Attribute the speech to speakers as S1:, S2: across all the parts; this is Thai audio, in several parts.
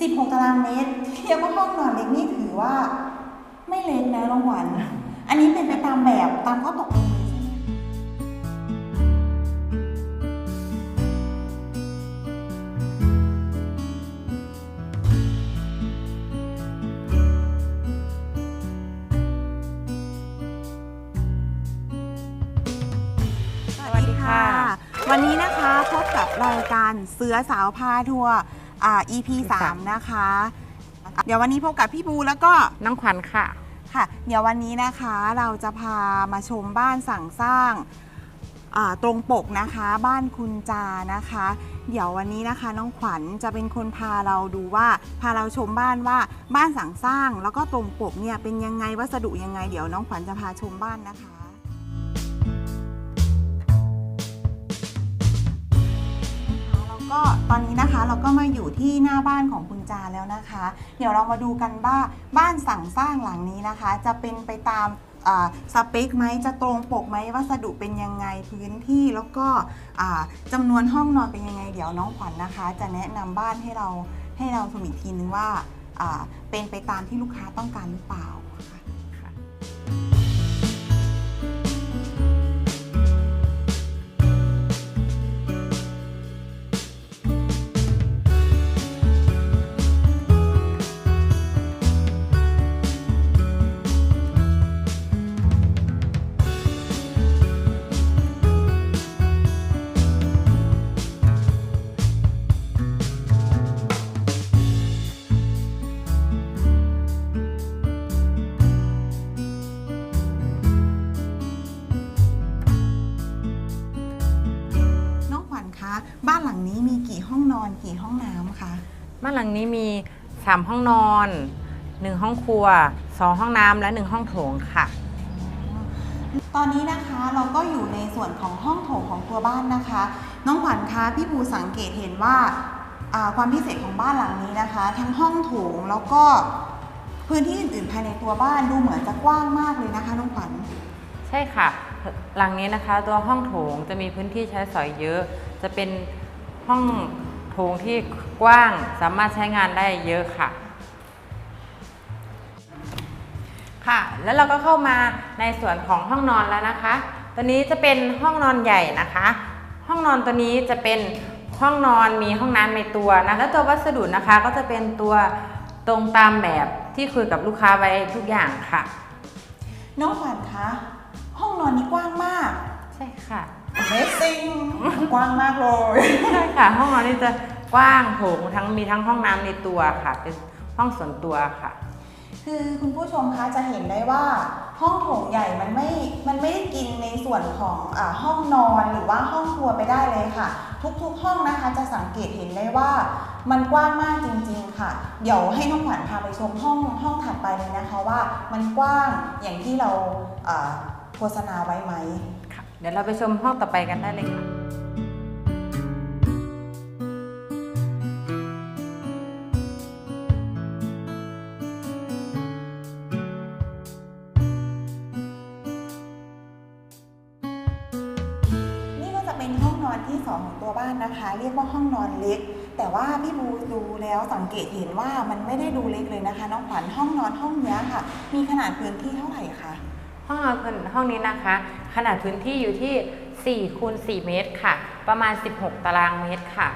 S1: 16 ตารางเมตรเรียกว่าห้องนอนเล็กนี่ถือว่า ไม่เล็กนะรางวัลอันนี้เป็นไปตามแบบตามข้อตกลงเลยใช่ไหม
S2: สวัสดีค่ะ
S1: วันนี้นะคะพบกับรายการเสือสาวพาทัวร์ อ่า EP 3 นะคะ เดี๋ยววันนี้พบกับพี่บูแล้วก็
S2: น้องขวัญค่ะ
S1: ค่ะ เดี๋ยววันนี้นะคะเราจะพามาชมบ้านสั่งสร้างอ่าตรงปกนะคะบ้านคุณจานะคะ เดี๋ยววันนี้นะคะน้องขวัญจะเป็นคนพาเราดูว่า พาเราชมบ้านว่าบ้านสั่งสร้างแล้วก็ตรงปกเนี่ยเป็นยังไงวัสดุยังไง เดี๋ยวน้องขวัญจะพาชมบ้านนะคะ ก็ตอนนี้นะคะเราก็มาอยู่ที่หน้าบ้านของคุณจาแล้วนะคะ เดี๋ยวเรามาดูกันว่าบ้านสั่งสร้างหลังนี้นะคะ จะเป็นไปตามสเปคไหมจะตรงปกไหมวัสดุเป็นยังไงพื้นที่แล้วก็อ่าจำนวนห้องนอนเป็นยังไง เดี๋ยวน้องขวัญนะคะ จะแนะนำบ้านให้เราให้เราชมอีกทีนึงว่าเป็นไปตามที่ลูกค้าต้องการหรือเปล่า ห้องนอนกี่ห้องน้ำคะ
S2: บ้านหลังนี้มี 3 ห้องนอน 1 ห้องครัว 2 ห้องน้ำและ 1 ห้องโถงค่ะ
S1: ตอนนี้นะคะเราก็อยู่ในส่วนของห้องโถงของตัวบ้านนะคะ น้องขวัญคะพี่ภูสังเกตเห็นว่าอ่าความพิเศษของบ้านหลังนี้นะคะ ทั้งห้องโถงแล้วก็พื้นที่อื่นๆภายในตัวบ้านดูเหมือนจะกว้างมากเลยนะคะ น้องขวัญ
S2: ใช่ค่ะ หลังนี้นะคะ ตัวห้องโถงจะมีพื้นที่ใช้สอยเยอะ จะเป็น ห้องโถงที่กว้างสามารถใช้งานได้เยอะค่ะ ค่ะ แล้วเราก็เข้ามาในส่วนของห้องนอนแล้วนะคะ ตัวนี้จะเป็นห้องนอนใหญ่นะคะ ห้องนอนตัวนี้จะเป็นห้องนอนมีห้องน้ำในตัวนะแล้วตัววัสดุนะคะก็จะเป็นตัวตรงตามแบบที่คุยกับลูกค้าไว้ทุกอย่างค่ะ
S1: น้องขวัญคะ ห้องนอนนี้กว้างมาก
S2: ใช่ค่ะ
S1: Amazing กว้างมากเลย
S2: ใช่ค่ะ ห้องนอนนี่จะกว้างโถงทั้งมีทั้งห้องน้ำในตัวค่ะ เป็นห้องส่วนตัวค่ะ
S1: คือคุณผู้ชมคะจะเห็นได้ว่าห้องโถงใหญ่มันไม่ มันไม่ได้กินในส่วนของอาห้องนอนหรือว่าห้องครัวไปได้เลยค่ะ ทุกๆห้องนะคะจะสังเกตเห็นได้ว่า มันกว้างมากจริงๆค่ะ เดี๋ยวให้น้องขวัญพาไปชมห้องห้องถัดไปเลยนะคะว่ามันกว้างอย่างที่เราอ่าโฆษณาไว้ไหม
S2: ค่ะ เดี๋ยวเราไปชมห้องต่อไปกันได้เลยค่ะ
S1: นี่ก็จะเป็นห้องนอนที่สองของตัวบ้านนะคะ เรียกว่าห้องนอนเล็ก แต่ว่าพี่บูดูแล้วสังเกตเห็นว่ามันไม่ได้ดูเล็กเลยนะคะ น้องขวัญห้องนอนห้องนี้ค่ะ มีขนาดพื้นที่เท่าไหร่คะ
S2: ห้องนอนพื้นห้องนี้นะคะ ขนาดพื้นที่อยู่ที่4คูณ4เมตรค่ะ ประมาณ 16 ตารางเมตรค่ะ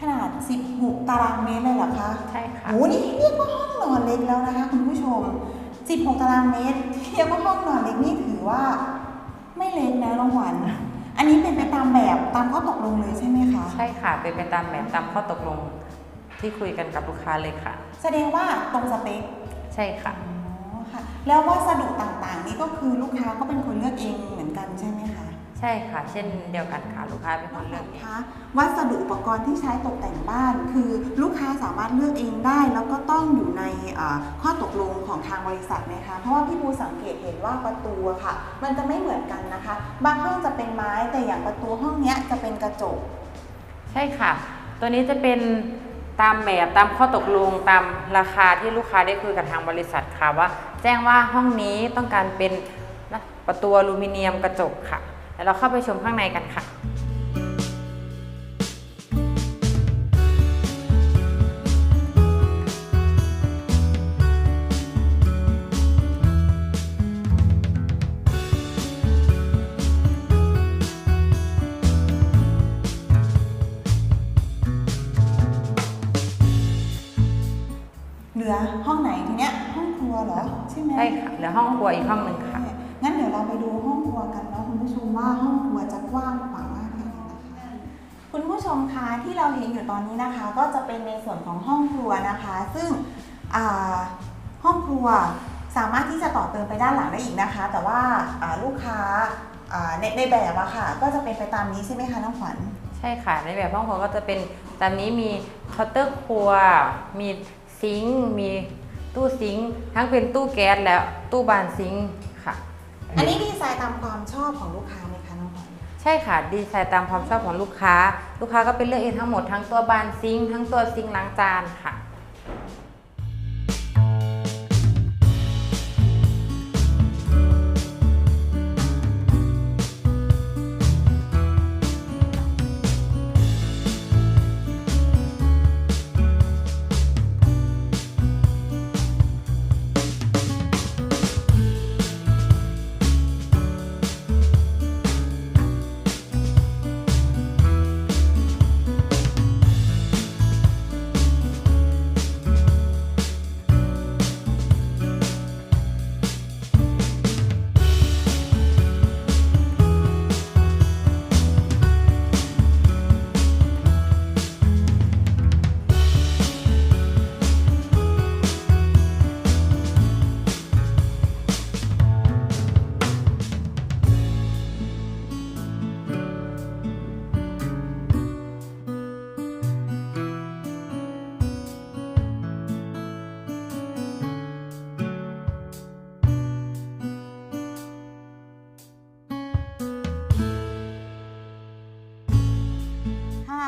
S1: ขนาด 16 ตารางเมตรเลยเหรอคะ
S2: ใช่ค่ะ
S1: โอ้นี่เรียกว่าห้องนอนเล็กแล้วนะคะคุณผู้ชม 16 ตารางเมตรเรียกว่าห้องนอนเล็กนี่ถือว่า ไม่เล็กนะน้องขวัญอันนี้เป็นไปตามแบบตามข้อตกลงเลยใช่ไหมคะ
S2: ใช่ค่ะ เป็นไปตามแบบตามข้อตกลงที่คุยกันกับลูกค้าเลยค่ะ
S1: แสดงว่าตรงสเปค
S2: ใช่ค่ะ
S1: อ๋อค่ะ แล้ววัสดุต่างๆ นี่ก็คือลูกค้าก็เป็นคนเลือกเองเหมือนกันใช่ไหมคะ
S2: ใช่ค่ะ เช่นเดียวกันค่ะลูกค้าเป็นคนเลือกเอง
S1: คะวัสดุอุปกรณ์ที่ใช้ตกแต่งบ้าน คือลูกค้าสามารถเลือกเองได้ แล้วก็ต้องอยู่ในเอ่อข้อตกลงของทางบริษัทไหมคะเพราะว่าพี่ภูสังเกตเห็นว่าประตูอะค่ะ มันจะไม่เหมือนกันนะคะ บางห้องจะเป็นไม้แต่อย่างประตูห้องเนี้ยจะเป็นกระจก
S2: ใช่ค่ะ ตัวนี้จะเป็น ตามแบบตามข้อตกลงตามราคาที่ลูกค้าได้คุยกับทางบริษัทค่ะว่า แจ้งว่าห้องนี้ต้องการเป็นประตูอลูมิเนียมกระจกค่ะ แล้วเราเข้าไปชมข้างในกันค่ะ
S1: ลือห้องไหนทีเนี้ยห้องครัวเหรอใช่ไหม
S2: ใช่ค่ะเหลือห้องครัวอีกห้องหนึ่งค่ะ
S1: งั้นเดี๋ยวเราไปดูห้องครัวกันเนาะคุณผู้ชมว่าห้องครัวจะกว้างขวางมากแค่ไหนนะคะคุณผู้ชมคะที่เราเห็นอยู่ตอนนี้นะคะ ก็จะเป็นในส่วนของห้องครัวนะคะ ซึ่งอ่าห้องครัวสามารถที่จะต่อเติมไปด้านหลังได้อีกนะคะ แต่ว่าอ่าลูกค้าอ่าในในแบบอะค่ะ ก็จะเป็นไปตามนี้ใช่ไหมคะน้องขวัญ
S2: ใช่ค่ะในแบบห้องครัวก็จะเป็นตามนี้มีเคาน์เตอร์ครัวมี ซิงค์มีตู้ซิงค์ทั้งเป็นตู้แก๊สและตู้บานซิงค์ค่ะ
S1: อันนี้ดีไซน์ตามความชอบของลูกค้าไหมคะน้องขวัญ
S2: ใช่ค่ะดีไซน์ตามความชอบของลูกค้า ลูกค้าก็เป็นเลือกเองทั้งหมดทั้งตัวบานซิงค์ทั้งตัวซิงค์ล้างจานค่ะ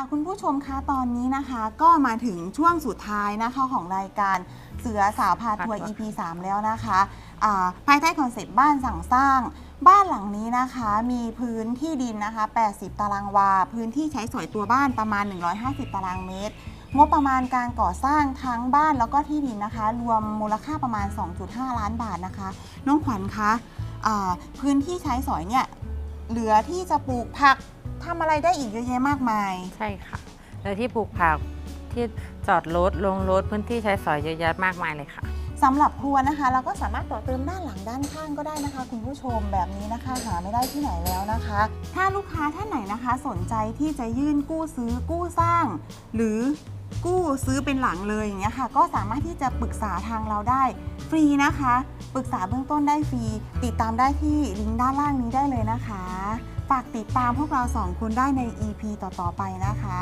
S1: ค่ะคุณผู้ชมคะตอนนี้นะคะ ก็มาถึงช่วงสุดท้ายนะคะของรายการเสือสาวพาทัวร์ EP 3 แล้วนะคะอ่าภายใต้คอนเซ็ปต์บ้านสั่งสร้าง บ้านหลังนี้นะคะมีพื้นที่ดินนะคะ 80 ตารางวา พื้นที่ใช้สอยตัวบ้านประมาณ 150 ตารางเมตร งบประมาณการก่อสร้างทั้งบ้านแล้วก็ที่ดินนะคะ รวมมูลค่าประมาณ 2.5 ล้านบาทนะคะ น้องขวัญคะอ่าพื้นที่ใช้สอยเนี่ยเหลือที่จะปลูกผัก ทำอะไรได้อีกเยอะแยะมากมาย
S2: ใช่ค่ะ แล้วที่ปลูกผักที่จอดรถลงรถพื้นที่ใช้สอยเยอะแยะมากมายเลยค่ะ
S1: สำหรับครัวนะคะ เราก็สามารถต่อเติมด้านหลังด้านข้างก็ได้นะคะ คุณผู้ชมแบบนี้นะคะ หาไม่ได้ที่ไหนแล้วนะคะ ถ้าลูกค้าท่านไหนนะคะ สนใจที่จะยื่นกู้ซื้อกู้สร้าง หรือกู้ซื้อเป็นหลังเลยอย่างเงี้ยค่ะ ก็สามารถที่จะปรึกษาทางเราได้ฟรีนะคะ ปรึกษาเบื้องต้นได้ฟรี ติดตามได้ที่ลิงก์ด้านล่างนี้ได้เลยนะคะ ฝากติดตามพวกเราสองคนได้ใน EP ต่อๆไปนะคะ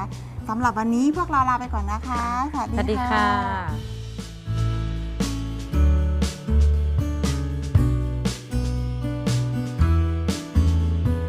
S1: สำหรับวันนี้พวกเราลาไปก่อนนะคะ สวัส
S2: ดี
S1: ค่ะ
S2: ค่ะ